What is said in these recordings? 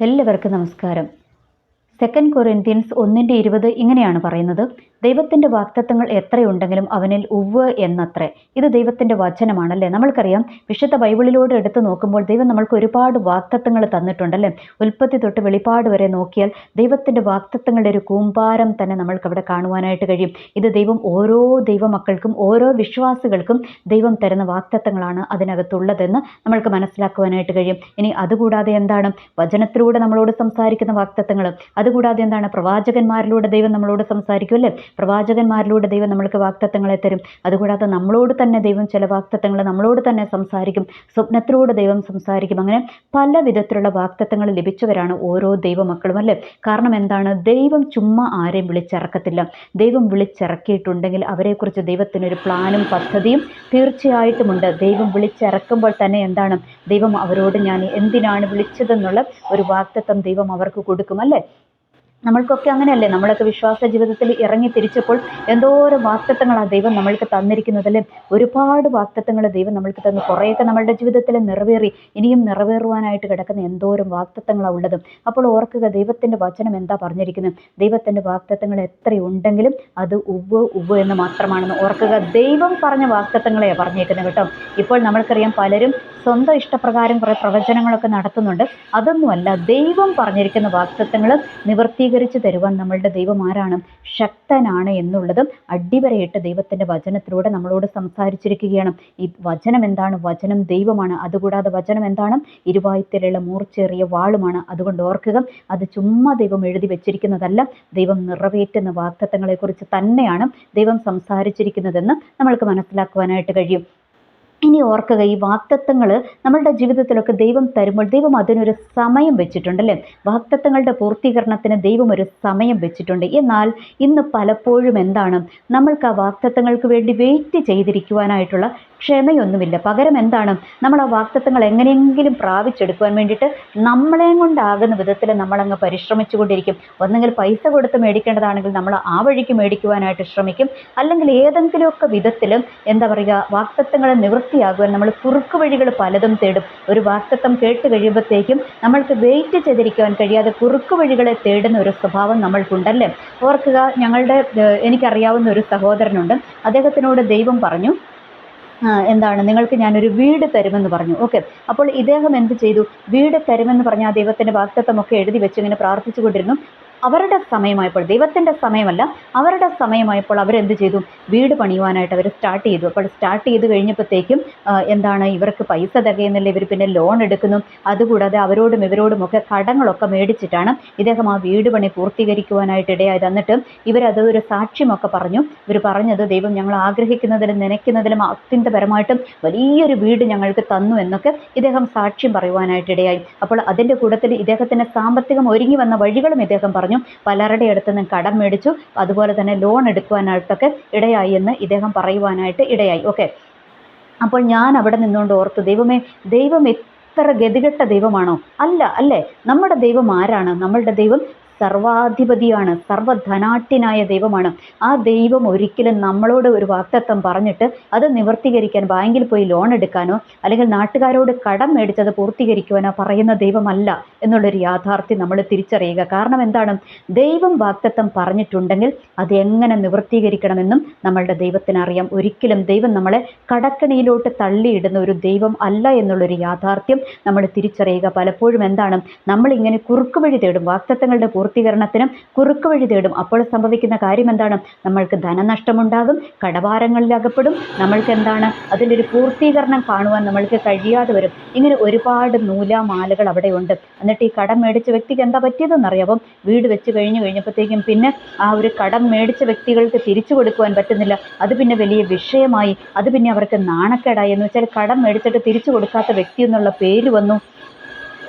എല്ലാവർക്കും നമസ്കാരം. Second Corinthians ഒന്നിന്റെ ഇരുപത് ഇങ്ങനെയാണ് പറയുന്നത്. ദൈവത്തിന്റെ വാക്തത്വങ്ങൾ എത്രയുണ്ടെങ്കിലും അവനിൽ ഉവ്വ് എന്നത്രേ. ഇത് ദൈവത്തിന്റെ വചനമാണല്ലേ? നമ്മൾക്കറിയാം വിശുദ്ധ ബൈബിളിലൂടെ എടുത്തു നോക്കുമ്പോൾ ദൈവം നമ്മൾക്ക് ഒരുപാട് വാക്തത്വങ്ങൾ തന്നിട്ടുണ്ടല്ലേ? ഉൽപ്പത്തി തൊട്ട് വെളിപ്പാട് വരെ നോക്കിയാൽ ദൈവത്തിന്റെ വാക്തത്വങ്ങളുടെ ഒരു കൂമ്പാരം തന്നെ നമ്മൾക്ക് അവിടെ കാണുവാനായിട്ട് കഴിയും. ഇത് ദൈവം ഓരോ ദൈവമക്കൾക്കും ഓരോ വിശ്വാസികൾക്കും ദൈവം തരുന്ന വാക്തത്വങ്ങളാണ് അതിനകത്തുള്ളതെന്ന് നമ്മൾക്ക് മനസ്സിലാക്കുവാനായിട്ട് കഴിയും. ഇനി അതുകൂടാതെ എന്താണ്? വചനത്തിലൂടെ നമ്മളോട് സംസാരിക്കുന്ന വാക്തത്വങ്ങൾ. അതുകൂടാതെ എന്താണ്? പ്രവാചകന്മാരിലൂടെ ദൈവം നമ്മളോട് സംസാരിക്കും അല്ലേ? പ്രവാചകന്മാരിലൂടെ ദൈവം നമ്മൾക്ക് വാക്തത്വങ്ങളെ തരും. അതുകൂടാതെ നമ്മളോട് തന്നെ ദൈവം ചില വാക്തത്വങ്ങൾ നമ്മളോട് തന്നെ സംസാരിക്കും. സ്വപ്നത്തിലൂടെ ദൈവം സംസാരിക്കും. അങ്ങനെ പല വിധത്തിലുള്ള വാക്തത്വങ്ങൾ ലഭിച്ചവരാണ് ഓരോ ദൈവമക്കളും അല്ലേ കാരണം എന്താണ്? ദൈവം ചുമ്മാ ആരെയും വിളിച്ചിറക്കത്തില്ല. ദൈവം വിളിച്ചിറക്കിയിട്ടുണ്ടെങ്കിൽ അവരെക്കുറിച്ച് ദൈവത്തിനൊരു പ്ലാനും പദ്ധതിയും തീർച്ചയായിട്ടുമുണ്ട്. ദൈവം വിളിച്ചിറക്കുമ്പോൾ തന്നെ എന്താണ്? ദൈവം അവരോട് ഞാൻ എന്തിനാണ് വിളിച്ചതെന്നുള്ള ഒരു വാക്തത്വം ദൈവം അവർക്ക് കൊടുക്കും അല്ലേ? നമ്മൾക്കൊക്കെ അങ്ങനെയല്ലേ? നമ്മളൊക്കെ വിശ്വാസ ജീവിതത്തിൽ ഇറങ്ങി തിരിച്ചപ്പോൾ എന്തോരം വാക്തത്വങ്ങളാണ് ദൈവം നമ്മൾക്ക് തന്നിരിക്കുന്നതല്ലേ ഒരുപാട് വാക്തത്വങ്ങൾ ദൈവം നമ്മൾക്ക് തന്നു. കുറേയൊക്കെ നമ്മളുടെ ജീവിതത്തിൽ നിറവേറി ഇനിയും നിറവേറുവാനായിട്ട് കിടക്കുന്ന എന്തോരം വാക്തത്വങ്ങളാണ് ഉള്ളത്. അപ്പോൾ ഓർക്കുക ദൈവത്തിന്റെ വചനം എന്താ പറഞ്ഞിരിക്കുന്നത്? ദൈവത്തിന്റെ വാക്തത്വങ്ങൾ എത്രയുണ്ടെങ്കിലും അത് ഉവ് ഉവ് എന്ന് മാത്രമാണെന്ന് ഓർക്കുക. ദൈവം പറഞ്ഞ വാക്തത്വങ്ങളെയാണ് പറഞ്ഞേക്കുന്നത് കേട്ടോ. ഇപ്പോൾ നമ്മൾക്കറിയാം പലരും സ്വന്തം ഇഷ്ടപ്രകാരം കുറേ പ്രവചനങ്ങളൊക്കെ നടത്തുന്നുണ്ട്. അതൊന്നുമല്ല ദൈവം പറഞ്ഞിരിക്കുന്ന വാക്തത്വങ്ങൾ നിവർത്തീകരിച്ച് തരുവാൻ നമ്മളുടെ ദൈവം ആരാണ്? ശക്തനാണ് എന്നുള്ളതും അടിവരയിട്ട് ദൈവത്തിന്റെ വചനത്തിലൂടെ നമ്മളോട് സംസാരിച്ചിരിക്കുകയാണ്. ഈ വചനം എന്താണ്? വചനം ദൈവമാണ്. അതുകൂടാതെ വചനം എന്താണ്? ഇരുവായുത്തിലുള്ള മൂർച്ചേറിയ വാളുമാണ്. അതുകൊണ്ട് ഓർക്കുക അത് ചുമ്മാ ദൈവം എഴുതി വെച്ചിരിക്കുന്നതല്ല ദൈവം നിറവേറ്റുന്ന വാക്തത്വങ്ങളെക്കുറിച്ച് തന്നെയാണ് ദൈവം സംസാരിച്ചിരിക്കുന്നതെന്ന് നമ്മൾക്ക് മനസ്സിലാക്കുവാനായിട്ട് കഴിയും. ഇനി ഓർക്കുക ഈ വാക്തത്വങ്ങൾ നമ്മളുടെ ജീവിതത്തിലൊക്കെ ദൈവം തരുമ്പോൾ ദൈവം അതിനൊരു സമയം വെച്ചിട്ടുണ്ടല്ലേ? വാക്തത്വങ്ങളുടെ പൂർത്തീകരണത്തിന് ദൈവം ഒരു സമയം വെച്ചിട്ടുണ്ട്. എന്നാൽ ഇന്ന് പലപ്പോഴും എന്താണ്? നമ്മൾക്ക് ആ വാക്തത്വങ്ങൾക്ക് വേണ്ടി വെയിറ്റ് ചെയ്തിരിക്കുവാനായിട്ടുള്ള ക്ഷമയൊന്നുമില്ല. പകരം എന്താണ്? നമ്മൾ ആ വാക്തത്വങ്ങൾ എങ്ങനെയെങ്കിലും പ്രാപിച്ചെടുക്കുവാൻ വേണ്ടിയിട്ട് നമ്മളെയും കൊണ്ടാകുന്ന വിധത്തിൽ നമ്മളങ്ങ് പരിശ്രമിച്ചു കൊണ്ടിരിക്കും ഒന്നെങ്കിൽ പൈസ കൊടുത്ത് മേടിക്കേണ്ടതാണെങ്കിൽ നമ്മൾ ആ വഴിക്ക് മേടിക്കുവാനായിട്ട് ശ്രമിക്കും. അല്ലെങ്കിൽ ഏതെങ്കിലുമൊക്കെ വിധത്തിലും എന്താ പറയുക വാക്തത്വങ്ങളെ നിവൃത്തിയാകുവാൻ നമ്മൾ കുറുക്ക് വഴികൾ പലതും തേടും. ഒരു വാക്തത്വം കേട്ട് കഴിയുമ്പോഴത്തേക്കും നമ്മൾക്ക് വെയിറ്റ് ചെയ്തിരിക്കുവാൻ കഴിയാതെ കുറുക്ക് വഴികളെ തേടുന്ന ഒരു സ്വഭാവം നമ്മൾക്കുണ്ടല്ലേ? ഓർക്കുക ഞങ്ങളുടെ എനിക്കറിയാവുന്ന ഒരു സഹോദരനുണ്ട്. അദ്ദേഹത്തിനോട് ദൈവം പറഞ്ഞു എന്താണ്? നിങ്ങൾക്ക് ഞാനൊരു വീട് തരുമെന്ന് പറഞ്ഞു. ഓക്കെ അപ്പോൾ ഇദ്ദേഹം എന്ത് ചെയ്തു? വീട് തരുമെന്ന് പറഞ്ഞ ആ ദൈവത്തിന്റെ വാക്തത്വമൊക്കെ എഴുതി വെച്ച് ഇങ്ങനെ പ്രാർത്ഥിച്ചു കൊണ്ടിരുന്നു അവരുടെ സമയമായപ്പോൾ ദൈവത്തിന്റെ സമയമല്ല അവരുടെ സമയമായപ്പോൾ അവരെന്ത് ചെയ്തു? വീട് പണിയുവാനായിട്ട് അവർ സ്റ്റാർട്ട് ചെയ്തു. അപ്പോൾ സ്റ്റാർട്ട് ചെയ്ത് കഴിഞ്ഞപ്പോഴത്തേക്കും എന്താണ് ഇവർക്ക് പൈസ തികയുന്നില്ല ഇവർ പിന്നെ ലോൺ എടുക്കുന്നു. അതുകൂടാതെ അവരോടും ഇവരോടും ഒക്കെ കടങ്ങളൊക്കെ മേടിച്ചിട്ടാണ് ഇദ്ദേഹം ആ വീട് പണി പൂർത്തീകരിക്കുവാനായിട്ട് ഇടയായത്. എന്നിട്ട് ഇവരത് ഒരു സാക്ഷ്യമൊക്കെ പറഞ്ഞു. ഇവർ പറഞ്ഞത് ദൈവം ഞങ്ങൾ ആഗ്രഹിക്കുന്നതിലും നനയ്ക്കുന്നതിലും അത്യന്തപരമായിട്ടും വലിയൊരു വീട് ഞങ്ങൾക്ക് തന്നു എന്നൊക്കെ ഇദ്ദേഹം സാക്ഷ്യം പറയുവാനായിട്ട് ഇടയായി. അപ്പോൾ അതിന്റെ കൂട്ടത്തിൽ ഇദ്ദേഹത്തിന്റെ സാമ്പത്തികം ഒരുങ്ങി വന്ന വഴികളും ഇദ്ദേഹം പറഞ്ഞു. പറഞ്ഞു. പലരുടെ അടുത്ത് നിന്ന് കടം മേടിച്ചു. അതുപോലെ തന്നെ ലോൺ എടുക്കുവാനായിട്ടൊക്കെ ഇടയായി എന്ന് ഇദ്ദേഹം പറയുവാനായിട്ട് ഇടയായി. ഓക്കെ അപ്പോൾ ഞാൻ അവിടെ നിന്നുകൊണ്ട് ഓർത്തു ദൈവമേ ദൈവം എത്ര ഗതികെട്ട ദൈവമാണോ? അല്ല അല്ലേ? നമ്മുടെ ദൈവം ആരാണ്? നമ്മളുടെ ദൈവം സർവാധിപതിയാണ് സർവധനാട്യനായ ദൈവമാണ്. ആ ദൈവം ഒരിക്കലും നമ്മളോട് ഒരു വാക്തത്വം പറഞ്ഞിട്ട് അത് നിവർത്തീകരിക്കാൻ ബാങ്കിൽ പോയി ലോൺ എടുക്കാനോ അല്ലെങ്കിൽ നാട്ടുകാരോട് കടം മേടിച്ചത് പൂർത്തീകരിക്കുവാനോ പറയുന്ന ദൈവമല്ല എന്നുള്ളൊരു യാഥാർത്ഥ്യം നമ്മൾ തിരിച്ചറിയുക. കാരണം എന്താണ്? ദൈവം വാക്തത്വം പറഞ്ഞിട്ടുണ്ടെങ്കിൽ അത് എങ്ങനെ നിവർത്തീകരിക്കണമെന്നും നമ്മളുടെ ദൈവത്തിന് അറിയാം ഒരിക്കലും ദൈവം നമ്മളെ കടക്കണിയിലോട്ട് തള്ളിയിടുന്ന ഒരു ദൈവം അല്ല എന്നുള്ളൊരു യാഥാർത്ഥ്യം നമ്മൾ തിരിച്ചറിയുക. പലപ്പോഴും എന്താണ്? നമ്മളിങ്ങനെ കുറുക്കുവഴി തേടും. വാക്തത്വങ്ങളുടെ പൂർത്തീകരണത്തിനും കുറുക്ക് വഴി തേടും. അപ്പോൾ സംഭവിക്കുന്ന കാര്യം എന്താണ് നമ്മൾക്ക് ധനനഷ്ടമുണ്ടാകും കടഭാരങ്ങളിൽ അകപ്പെടും. നമ്മൾക്ക് എന്താണ് അതിന്റെ ഒരു പൂർത്തീകരണം കാണുവാൻ നമ്മൾക്ക് കഴിയാതെ വരും. ഇങ്ങനെ ഒരുപാട് നൂലാമാലകൾ അവിടെ ഉണ്ട് എന്നിട്ട് ഈ കടം മേടിച്ച വ്യക്തിക്ക് എന്താ പറ്റിയതെന്നറിയാം വീട് വെച്ച് കഴിഞ്ഞ് കഴിഞ്ഞപ്പോഴത്തേക്കും പിന്നെ ആ ഒരു കടം മേടിച്ച വ്യക്തികൾക്ക് തിരിച്ചു കൊടുക്കുവാൻ പറ്റുന്നില്ല. അത് പിന്നെ വലിയ വിഷയമായി. അത് പിന്നെ അവർക്ക് നാണക്കേടായി. എന്ന് വെച്ചാൽ കടം മേടിച്ചിട്ട് തിരിച്ചു കൊടുക്കാത്ത വ്യക്തി എന്നുള്ള പേര് വന്നു.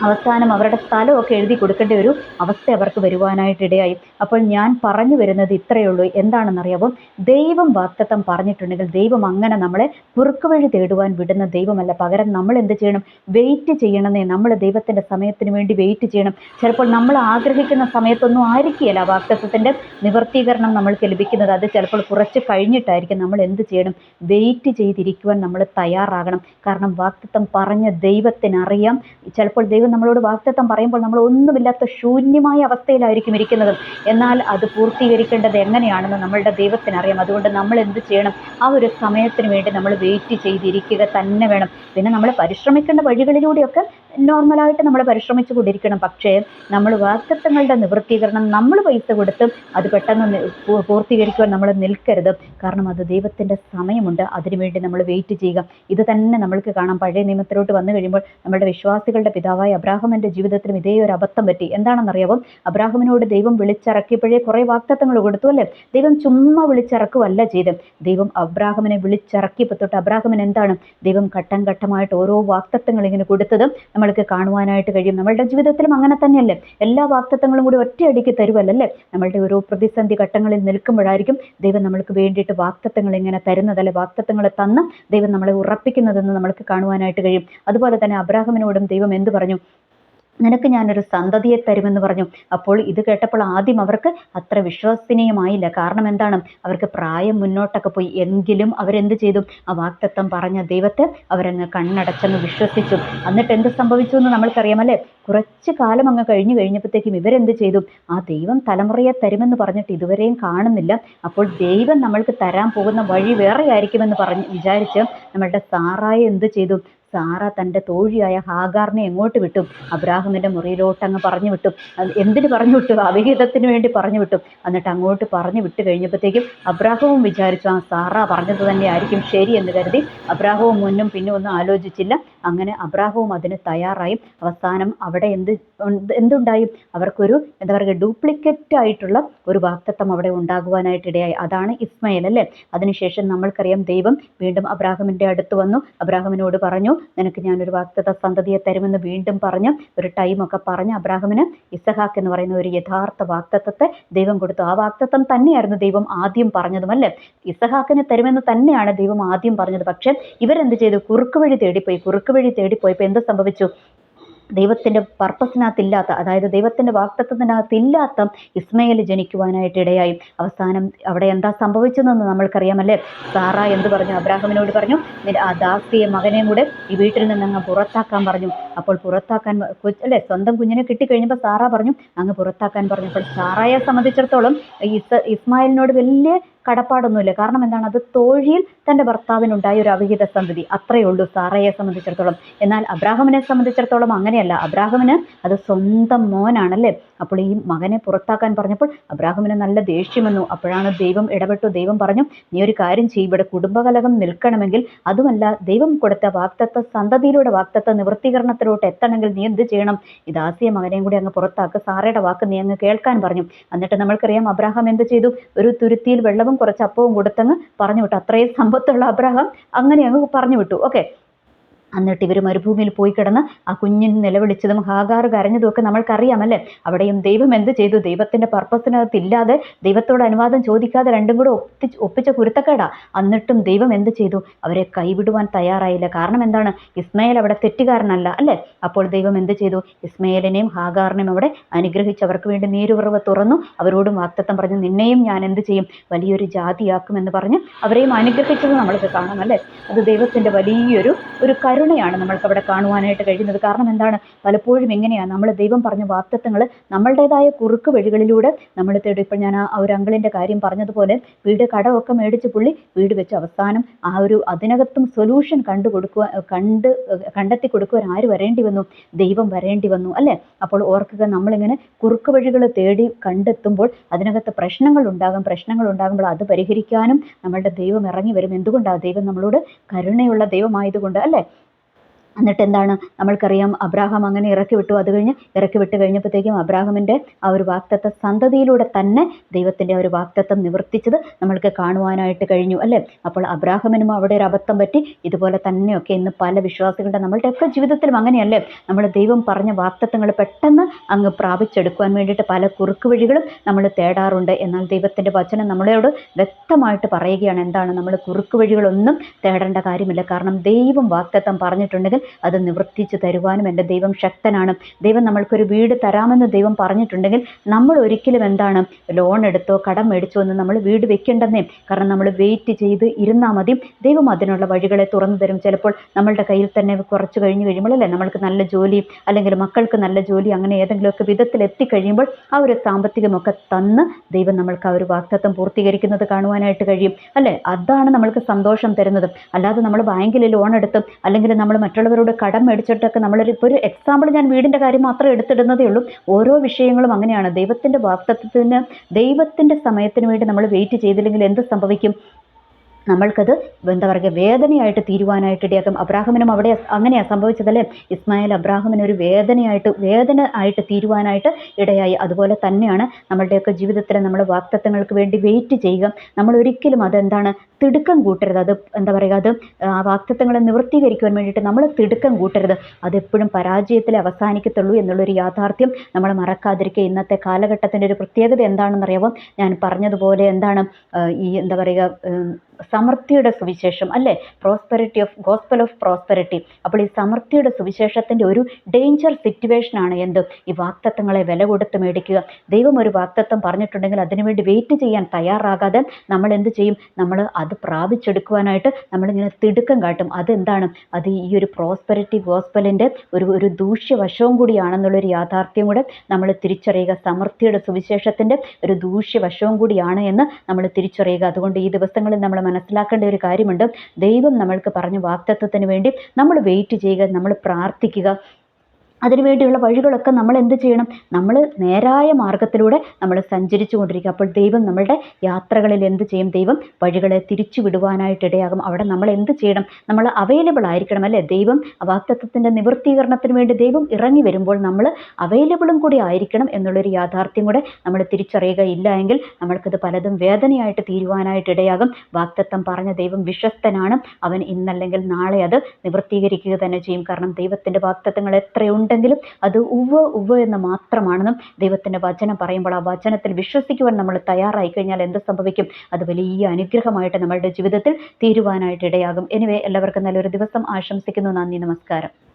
അവസാനം അവരുടെ സ്ഥലമൊക്കെ എഴുതി കൊടുക്കേണ്ട ഒരു അവസ്ഥ അവർക്ക് വരുവാനായിട്ടിടയായി. അപ്പോൾ ഞാൻ പറഞ്ഞു വരുന്നത് ഇത്രയേ ഉള്ളൂ. എന്താണെന്നറിയാമോ ദൈവം വാക്തത്വം പറഞ്ഞിട്ടുണ്ടെങ്കിൽ ദൈവം അങ്ങനെ നമ്മളെ കുറുക്കുവഴി തേടുവാൻ വിടുന്ന ദൈവമല്ല. പകരം നമ്മൾ എന്ത് ചെയ്യണം? വെയിറ്റ് ചെയ്യണമെന്നേ നമ്മൾ ദൈവത്തിന്റെ സമയത്തിന് വേണ്ടി വെയിറ്റ് ചെയ്യണം. ചിലപ്പോൾ നമ്മൾ ആഗ്രഹിക്കുന്ന സമയത്തൊന്നും ആയിരിക്കില്ല വാക്തത്വത്തിന്റെ നിവർത്തീകരണം നമ്മൾക്ക് ലഭിക്കുന്നത്. അത് ചിലപ്പോൾ കുറച്ച് കഴിഞ്ഞിട്ടായിരിക്കും നമ്മൾ എന്ത് ചെയ്യണം? വെയിറ്റ് ചെയ്തിരിക്കുവാൻ നമ്മൾ തയ്യാറാകണം. കാരണം വാക്തത്വം പറഞ്ഞ ദൈവത്തിനറിയാം. ചിലപ്പോൾ ദൈവം ദൈവം നമ്മളോട് വാക്തത്വം പറയുമ്പോൾ നമ്മൾ ഒന്നുമില്ലാത്ത ശൂന്യമായ അവസ്ഥയിലായിരിക്കും ഇരിക്കുന്നത്. എന്നാൽ അത് പൂർത്തീകരിക്കേണ്ടത് എങ്ങനെയാണെന്ന് നമ്മളുടെ ദൈവത്തിന് അറിയാം. അതുകൊണ്ട് നമ്മൾ എന്ത് ചെയ്യണം? ആ ഒരു സമയത്തിന് വേണ്ടി നമ്മൾ വെയിറ്റ് ചെയ്തിരിക്കുക തന്നെ വേണം. പിന്നെ നമ്മൾ പരിശ്രമിക്കേണ്ട വഴികളിലൂടെയൊക്കെ നോർമലായിട്ട് നമ്മൾ പരിശ്രമിച്ചു കൊണ്ടിരിക്കണം. പക്ഷേ നമ്മൾ വാക്തത്വങ്ങളുടെ നിവൃത്തീകരണം നമ്മൾ പൈസ കൊടുത്ത് അത് പെട്ടെന്ന് പൂർത്തീകരിക്കുവാൻ നമ്മൾ നിൽക്കരുത്. കാരണം അത് ദൈവത്തിന്റെ സമയമുണ്ട്. അതിനുവേണ്ടി നമ്മൾ വെയിറ്റ് ചെയ്യുക. ഇത് തന്നെ നമ്മൾക്ക് കാണാം. പഴയ നിയമത്തിലോട്ട് വന്നു കഴിയുമ്പോൾ നമ്മുടെ വിശ്വാസികളുടെ പിതാവായ അബ്രാഹമിന്റെ ജീവിതത്തിലും ഇതേ ഒരു അബദ്ധം പറ്റി. എന്താണെന്നറിയാമോ അബ്രാഹമിനോട് ദൈവം വിളിച്ചിറക്കിയപ്പോഴേ കുറേ വാക്തത്വങ്ങൾ കൊടുത്തു അല്ലേ? ദൈവം ചുമ്മാ വിളിച്ചിറക്കുവല്ല ചെയ്ത് ദൈവം അബ്രാഹമിനെ വിളിച്ചിറക്കിയപ്പോൾ തൊട്ട് അബ്രാഹമിന് എന്താണ് ദൈവം ഘട്ടം ഘട്ടമായിട്ട് ഓരോ വാക്തത്വങ്ങൾ ഇങ്ങനെ കൊടുത്തത് നമ്മൾക്ക് കാണുവാനായിട്ട് കഴിയും. നമ്മളുടെ ജീവിതത്തിലും അങ്ങനെ തന്നെയല്ലേ? എല്ലാ വാക്തത്വങ്ങളും കൂടി ഒറ്റയടിക്ക് തരുവല്ലേ നമ്മളുടെ ഓരോ പ്രതിസന്ധി ഘട്ടങ്ങളിൽ നിൽക്കുമ്പോഴായിരിക്കും ദൈവം നമ്മൾക്ക് വേണ്ടിയിട്ട് വാക്തത്വങ്ങൾ ഇങ്ങനെ തരുന്നതല്ലേ? വാക്തത്വങ്ങൾ തന്ന് ദൈവം നമ്മളെ ഉറപ്പിക്കുന്നതെന്ന് നമ്മൾക്ക് കാണുവാനായിട്ട് കഴിയും. അതുപോലെ തന്നെ അബ്രാഹമിനോടും ദൈവം എന്ത് പറഞ്ഞു? നിനക്ക് ഞാനൊരു സന്തതിയെ തരുമെന്ന് പറഞ്ഞു. അപ്പോൾ ഇത് കേട്ടപ്പോൾ ആദ്യം അവർക്ക് അത്ര വിശ്വസനീയമായില്ല. കാരണം എന്താണ്? അവർക്ക് പ്രായം മുന്നോട്ടൊക്കെ പോയി. എങ്കിലും അവരെന്ത് ചെയ്തു? ആ വാക്തത്വം പറഞ്ഞ ദൈവത്തെ അവരങ്ങ് കണ്ണടച്ചെന്ന് വിശ്വസിച്ചു. എന്നിട്ട് എന്ത് സംഭവിച്ചു എന്ന് നമ്മൾക്കറിയാമല്ലേ കുറച്ച് കാലം അങ്ങ് കഴിഞ്ഞു കഴിഞ്ഞപ്പോഴത്തേക്കും ഇവരെന്ത് ചെയ്തു? ആ ദൈവം തലമുറയെ തരുമെന്ന് പറഞ്ഞിട്ട് ഇതുവരെയും കാണുന്നില്ല. അപ്പോൾ ദൈവം നമ്മൾക്ക് തരാൻ പോകുന്ന വഴി വേറെ ആയിരിക്കുമെന്ന് പറഞ്ഞ് വിചാരിച്ച് നമ്മളുടെ സാറായി എന്ത് ചെയ്തു? സാറ തന്റെ തോഴിയായ ഹാഗാറിനെ എങ്ങോട്ട് വിട്ടും? അബ്രാഹമിന്റെ മുറിയിലോട്ട് അങ്ങ് പറഞ്ഞു വിട്ടു. എന്തിന് പറഞ്ഞു വിട്ടു? അവിഹിതത്തിന് വേണ്ടി പറഞ്ഞു വിട്ടു. എന്നിട്ട് അങ്ങോട്ട് പറഞ്ഞു വിട്ട് കഴിഞ്ഞപ്പോഴത്തേക്കും അബ്രാഹവും വിചാരിച്ചു ആ സാറ പറഞ്ഞത് തന്നെ ആയിരിക്കും ശരി എന്ന് കരുതി. അബ്രാഹവും മുന്നും പിന്നും ഒന്നും ആലോചിച്ചില്ല. അങ്ങനെ അബ്രാഹവും അതിന് തയ്യാറായി. അവസാനം അവിടെ എന്ത് എന്തുണ്ടായി? അവർക്കൊരു എന്താ പറയുക ഡ്യൂപ്ലിക്കേറ്റ് ആയിട്ടുള്ള ഒരു വാക്തത്വം അവിടെ ഉണ്ടാകുവാനായിട്ട് ഇടയായി. അതാണ് ഇസ്മയിൽ അല്ലേ? അതിനുശേഷം നമ്മൾക്കറിയാം ദൈവം വീണ്ടും അബ്രാഹമിന്റെ അടുത്ത് വന്നു. അബ്രാഹമിനോട് പറഞ്ഞു നിനക്ക് ഞാനൊരു വാക്തത സന്തതിയെ തരുമെന്ന് വീണ്ടും പറഞ്ഞു ഒരു ടൈമൊക്കെ പറഞ്ഞ് അബ്രാഹമിന് ഇസഹാക്ക് എന്ന് പറയുന്ന ഒരു യഥാർത്ഥ വാക്തത്വത്തെ ദൈവം കൊടുത്തു. ആ വാക്തത്വം തന്നെയായിരുന്നു ദൈവം ആദ്യം പറഞ്ഞതും അല്ലേ? ഇസഹാക്കിനെ തരുമെന്ന് തന്നെയാണ് ദൈവം ആദ്യം പറഞ്ഞത്. പക്ഷേ ഇവരെന്ത് ചെയ്തു? കുറുക്ക് വഴി തേടിപ്പോയി. കുറുക്ക് വഴി തേടിപ്പോയപ്പോൾ എന്ത് സംഭവിച്ചു? ദൈവത്തിന്റെ പർപ്പസിനകത്തില്ലാത്ത അതായത് ദൈവത്തിന്റെ വാക്തത്വത്തിനകത്തില്ലാത്ത ഇസ്മയിൽ ജനിക്കുവാനായിട്ട് ഇടയായി. അവസാനം അവിടെ എന്താ സംഭവിച്ചതെന്ന് നമ്മൾക്കറിയാമല്ലേ? സാറ എന്ത് പറഞ്ഞു? അബ്രാഹമിനോട് പറഞ്ഞു ആ ദാസിയെ മകനെയും കൂടെ ഈ വീട്ടിൽ നിന്ന് അങ്ങ് പുറത്താക്കാൻ പറഞ്ഞു. അപ്പോൾ പുറത്താക്കാൻ അല്ലേ സ്വന്തം കുഞ്ഞിനെ കിട്ടിക്കഴിഞ്ഞപ്പോൾ സാറ പറഞ്ഞു അങ്ങ് പുറത്താക്കാൻ പറഞ്ഞു അപ്പോൾ സാറായെ സംബന്ധിച്ചിടത്തോളം ഇസ് ഇസ്മായിലിനോട് വലിയ കടപ്പാടൊന്നുമില്ല. കാരണം എന്താണ്? അത് തോഴിയിൽ തന്റെ ഭർത്താവിനുണ്ടായ ഒരു അവിഹിത സന്തതി. അത്രയേ ഉള്ളൂ സാറയെ സംബന്ധിച്ചിടത്തോളം. എന്നാൽ അബ്രാഹമിനെ സംബന്ധിച്ചിടത്തോളം അങ്ങനെയല്ല. അബ്രാഹമിന് അത് സ്വന്തം മോനാണല്ലേ? അപ്പോൾ ഈ മകനെ പുറത്താക്കാൻ പറഞ്ഞപ്പോൾ അബ്രാഹമിന് നല്ല ദേഷ്യം വന്നു. അപ്പോഴാണ് ദൈവം ഇടപെട്ടു. ദൈവം പറഞ്ഞു നീ ഒരു കാര്യം ചെയ്യും. ഇവിടെ കുടുംബകലകം നിൽക്കണമെങ്കിൽ അതുമല്ല ദൈവം കൊടുത്ത വാക്തത്വ സന്തതിയിലൂടെ വാക്തത്വ നിവൃത്തീകരണത്തിലോട്ട് എത്തണമെങ്കിൽ നീ എന്ത് ചെയ്യണം? ഈ ദാസിയ മകനെയും കൂടി അങ്ങ് പുറത്താക്ക്. സാറയുടെ വാക്ക് നീ അങ്ങ് കേൾക്കാൻ പറഞ്ഞു. എന്നിട്ട് നമ്മൾക്കറിയാം അബ്രാഹാം എന്ത് ചെയ്തു? ഒരു തുരുത്തിയിൽ വെള്ളവും കുറച്ച് അപ്പവും കൊടുത്തങ്ങ് പറഞ്ഞു വിട്ടു. അത്രയും സമ്പത്തുള്ള അബ്രഹാം അങ്ങനെ അങ്ങ് പറഞ്ഞു വിട്ടു. ഓക്കെ എന്നിട്ട് ഇവർ മരുഭൂമിയിൽ പോയി കിടന്ന് ആ കുഞ്ഞിന് നിലവിളിച്ചതും ഹാഗാർ കരഞ്ഞതുമൊക്കെ നമ്മൾക്കറിയാമല്ലേ അവിടെയും ദൈവം എന്ത് ചെയ്തു? ദൈവത്തിന്റെ പർപ്പസിനകത്ത് ഇല്ലാതെ ദൈവത്തോട് അനുവാദം ചോദിക്കാതെ രണ്ടും കൂടെ ഒപ്പിച്ച് ഒപ്പിച്ച കുരുത്തക്കേടാ. എന്നിട്ടും ദൈവം എന്ത് ചെയ്തു? അവരെ കൈവിടുവാൻ തയ്യാറായില്ല. കാരണം എന്താണ്? ഇസ്മയിൽ അവിടെ തെറ്റുകാരനല്ല അല്ലേ? അപ്പോൾ ദൈവം എന്ത് ചെയ്തു? ഇസ്മയിലിനെയും ഹാഗാറിനെയും അവിടെ അനുഗ്രഹിച്ച് അവർക്ക് വേണ്ടി നീരുറവ് തുറന്നു. അവരോടും വാക്തത്വം പറഞ്ഞു നിന്നെയും ഞാൻ എന്ത് ചെയ്യും? വലിയൊരു ജാതിയാക്കുമെന്ന് പറഞ്ഞ് അവരെയും അനുഗ്രഹിച്ചത് നമ്മൾക്ക് കാണാം അല്ലേ? അത് ദൈവത്തിന്റെ വലിയൊരു ഒരു കരു കരുണയാണ് നമ്മൾക്ക് അവിടെ കാണുവാനായിട്ട് കഴിയുന്നത്. കാരണം എന്താണ്? പലപ്പോഴും എങ്ങനെയാണ് നമ്മൾ ദൈവം പറഞ്ഞ വാക്തത്വങ്ങൾ നമ്മളുടേതായ കുറുക്ക് വഴികളിലൂടെ നമ്മൾ തേടി ഇപ്പം ഞാൻ ആ ഒരു അങ്കിളിന്റെ കാര്യം പറഞ്ഞതുപോലെ വീട് കടമൊക്കെ മേടിച്ച് പുള്ളി വീട് വെച്ച് അവസാനം ആ ഒരു അതിനകത്തും സൊല്യൂഷൻ കണ്ടു കൊടുക്കുക കണ്ട് കണ്ടെത്തി കൊടുക്കുവാൻ ആര് വരേണ്ടി വന്നു? ദൈവം വരേണ്ടി വന്നു അല്ലേ? അപ്പോൾ ഓർക്കുക നമ്മളിങ്ങനെ കുറുക്ക് വഴികൾ തേടി കണ്ടെത്തുമ്പോൾ അതിനകത്ത് പ്രശ്നങ്ങൾ ഉണ്ടാകും. പ്രശ്നങ്ങൾ ഉണ്ടാകുമ്പോൾ അത് പരിഹരിക്കാനും നമ്മളുടെ ദൈവം ഇറങ്ങി വരും. എന്തുകൊണ്ടാണ് ദൈവം നമ്മളോട് കരുണയുള്ള ദൈവമായതുകൊണ്ട് അല്ലേ? എന്നിട്ട് എന്താണ് നമ്മൾക്കറിയാം അബ്രാഹാം അങ്ങനെ ഇറക്കി വിട്ടു. അത് കഴിഞ്ഞ് ഇറക്കി വിട്ട് കഴിഞ്ഞപ്പോഴത്തേക്കും അബ്രാഹമിന്റെ ആ ഒരു വാക്തത്വ സന്തതിയിലൂടെ തന്നെ ദൈവത്തിന്റെ ഒരു വാക്തത്വം നിവർത്തിച്ചത് നമ്മൾക്ക് കാണുവാനായിട്ട് കഴിഞ്ഞു അല്ലേ? അപ്പോൾ അബ്രാഹമിനും അവിടെ ഒരു അബദ്ധം പറ്റി. ഇതുപോലെ തന്നെയൊക്കെ ഇന്ന് പല വിശ്വാസികളുടെ നമ്മളുടെ ഒക്കെ ജീവിതത്തിലും അങ്ങനെയല്ലേ? നമ്മൾ ദൈവം പറഞ്ഞ വാക്തത്വങ്ങൾ പെട്ടെന്ന് അങ്ങ് പ്രാപിച്ചെടുക്കുവാൻ വേണ്ടിയിട്ട് പല കുറുക്ക് വഴികളും നമ്മൾ തേടാറുണ്ട്. എന്നാൽ ദൈവത്തിന്റെ വചനം നമ്മളോട് വ്യക്തമായിട്ട് പറയുകയാണ് എന്താണ്? നമ്മൾ കുറുക്ക് വഴികളൊന്നും തേടേണ്ട കാര്യമില്ല. കാരണം ദൈവം വാക്തത്വം പറഞ്ഞിട്ടുണ്ടെങ്കിൽ അത് നിവർത്തിച്ച് തരുവാനും എന്റെ ദൈവം ശക്തനാണ്. ദൈവം നമ്മൾക്കൊരു വീട് തരാമെന്ന് ദൈവം പറഞ്ഞിട്ടുണ്ടെങ്കിൽ നമ്മൾ ഒരിക്കലും എന്താണ് ലോൺ എടുത്തോ കടം മേടിച്ചോ എന്ന് നമ്മൾ വീട് വെക്കേണ്ടെന്നേ. കാരണം നമ്മൾ വെയിറ്റ് ചെയ്ത് ഇരുന്നാൽ മതി. ദൈവം അതിനുള്ള വഴികളെ തുറന്നു തരും. ചിലപ്പോൾ നമ്മളുടെ കയ്യിൽ തന്നെ കുറച്ച് കഴിഞ്ഞ് കഴിയുമ്പോഴല്ലേ നമ്മൾക്ക് നല്ല ജോലി അല്ലെങ്കിൽ മക്കൾക്ക് നല്ല ജോലി അങ്ങനെ ഏതെങ്കിലുമൊക്കെ വിധത്തിൽ എത്തിക്കഴിയുമ്പോൾ ആ ഒരു സാമ്പത്തികമൊക്കെ തന്ന് ദൈവം നമ്മൾക്ക് ആ ഒരു വാക്തത്വം പൂർത്തീകരിക്കുന്നത് കാണുവാനായിട്ട് കഴിയും. അല്ലേ? അതാണ് നമ്മൾക്ക് സന്തോഷം തരുന്നത്. അല്ലാതെ നമ്മൾ ബാങ്കിൽ ലോൺ എടുത്തും അല്ലെങ്കിൽ നമ്മൾ മറ്റുള്ളവരോട് കടം മേടിച്ചിട്ടൊക്കെ നമ്മളൊരു ഇപ്പോൾ ഒരു എക്സാമ്പിൾ ഞാൻ വീടിന്റെ കാര്യം മാത്രം എടുത്തിടുന്നതേ ഉള്ളൂ. ഓരോ വിഷയങ്ങളും അങ്ങനെയാണ്. ദൈവത്തിന്റെ വാക്തത്വത്തിന് ദൈവത്തിന്റെ സമയത്തിന് വേണ്ടി നമ്മൾ വെയിറ്റ് ചെയ്തില്ലെങ്കിൽ എന്ത് സംഭവിക്കും? നമ്മൾക്കത് എന്താ പറയുക വേദനയായിട്ട് തീരുവാനായിട്ട് ഇടയാക്കും. അബ്രാഹമിനും അവിടെ അങ്ങനെയാണ് സംഭവിച്ചതല്ലേ? ഇസ്മായിൽ അബ്രാഹമിന് ഒരു വേദനയായിട്ട് വേദന ആയിട്ട് തീരുവാനായിട്ട് ഇടയായി. അതുപോലെ തന്നെയാണ് നമ്മളുടെയൊക്കെ ജീവിതത്തിൽ നമ്മൾ വാക്തത്വങ്ങൾക്ക് വേണ്ടി വെയിറ്റ് ചെയ്യുക. നമ്മൾ ഒരിക്കലും അതെന്താണ് തിടുക്കം കൂട്ടരുത്. അത് എന്താ പറയുക അത് ആ വാക്തത്വങ്ങളെ നിവൃത്തീകരിക്കുവാൻ വേണ്ടിയിട്ട് നമ്മൾ തിടുക്കം കൂട്ടരുത്. അതെപ്പോഴും പരാജയത്തിൽ അവസാനിക്കത്തുള്ളൂ എന്നുള്ളൊരു യാഥാർത്ഥ്യം നമ്മൾ മറക്കാതിരിക്കുക. ഇന്നത്തെ കാലഘട്ടത്തിന്റെ ഒരു പ്രത്യേകത എന്താണെന്നറിയാവും? ഞാൻ പറഞ്ഞതുപോലെ എന്താണ് ഈ എന്താ പറയുക സമൃദ്ധിയുടെ സുവിശേഷം അല്ലേ? Prosperity of gospel of prosperity അപ്പോൾ ഈ സമൃദ്ധിയുടെ സുവിശേഷത്തിന്റെ ഒരു ഡേഞ്ചർ സിറ്റുവേഷനാണ് എന്ത്? ഈ വാക്തത്വങ്ങളെ വില കൊടുത്ത് മേടിക്കുക. ദൈവം ഒരു വാക്തത്വം പറഞ്ഞിട്ടുണ്ടെങ്കിൽ അതിനുവേണ്ടി വെയിറ്റ് ചെയ്യാൻ തയ്യാറാകാതെ നമ്മൾ എന്ത് ചെയ്യും? നമ്മൾ അത് പ്രാപിച്ചെടുക്കുവാനായിട്ട് നമ്മളിങ്ങനെ തിടുക്കം കാട്ടും. അതെന്താണ്? അത് ഈ ഒരു പ്രോസ്പെറിറ്റി ഗോസ്പലിന്റെ ഒരു ഒരു ദൂഷ്യവശവും കൂടിയാണെന്നുള്ളൊരു യാഥാർത്ഥ്യം കൂടെ നമ്മൾ തിരിച്ചറിയുക. സമൃദ്ധിയുടെ സുവിശേഷത്തിന്റെ ഒരു ദൂഷ്യവശവും കൂടിയാണ് എന്ന് നമ്മൾ തിരിച്ചറിയുക. അതുകൊണ്ട് ഈ ദിവസങ്ങളിൽ നമ്മൾ മനസ്സിലാക്കേണ്ട ഒരു കാര്യമുണ്ട്. ദൈവം നമ്മൾക്ക് പറഞ്ഞ വാക്തത്വത്തിന് വേണ്ടി നമ്മൾ വെയിറ്റ് ചെയ്യുക നമ്മൾ പ്രാർത്ഥിക്കുക. അതിനുവേണ്ടിയുള്ള വഴികളൊക്കെ നമ്മൾ എന്ത് ചെയ്യണം? നമ്മൾ നേരായ മാർഗത്തിലൂടെ നമ്മൾ സഞ്ചരിച്ചു കൊണ്ടിരിക്കുക. അപ്പോൾ ദൈവം നമ്മളുടെ യാത്രകളിൽ എന്ത് ചെയ്യും? ദൈവം വഴികളെ തിരിച്ചു വിടുവാനായിട്ട് ഇടയാകും. അവിടെ നമ്മൾ എന്ത് ചെയ്യണം? നമ്മൾ അവൈലബിൾ ആയിരിക്കണം അല്ലേ? ദൈവം വാക്തത്വത്തിന്റെ നിവൃത്തീകരണത്തിന് വേണ്ടി ദൈവം ഇറങ്ങി വരുമ്പോൾ നമ്മൾ അവൈലബിളും കൂടി ആയിരിക്കണം എന്നുള്ളൊരു യാഥാർത്ഥ്യം കൂടെ നമ്മൾ തിരിച്ചറിയുക. ഇല്ല എങ്കിൽ നമ്മൾക്കത് പലതും വേദനയായിട്ട് തീരുവാനായിട്ട് ഇടയാകും. വാക്തത്വം പറഞ്ഞ ദൈവം വിശ്വസ്തനാണ്. അവൻ ഇന്നല്ലെങ്കിൽ നാളെ അത് നിവൃത്തീകരിക്കുക തന്നെ ചെയ്യും. കാരണം ദൈവത്തിന്റെ വാക്തത്വങ്ങൾ എത്രയുണ്ട്? ഉണ്ടെങ്കിലും അത് ഉവ്വ് ഉവ്വ് എന്ന് മാത്രമാണെന്നും ദൈവത്തിന്റെ വചനം പറയുമ്പോൾ ആ വചനത്തിൽ വിശ്വസിക്കുവാൻ നമ്മൾ തയ്യാറായി കഴിഞ്ഞാൽ എന്ത് സംഭവിക്കും? അത് വലിയ അനുഗ്രഹമായിട്ട് നമ്മളുടെ ജീവിതത്തിൽ തീരുവാനായിട്ട് ഇടയാകും. എനിവേ എല്ലാവർക്കും നല്ലൊരു ദിവസം ആശംസിക്കുന്നു. നന്ദി നമസ്കാരം.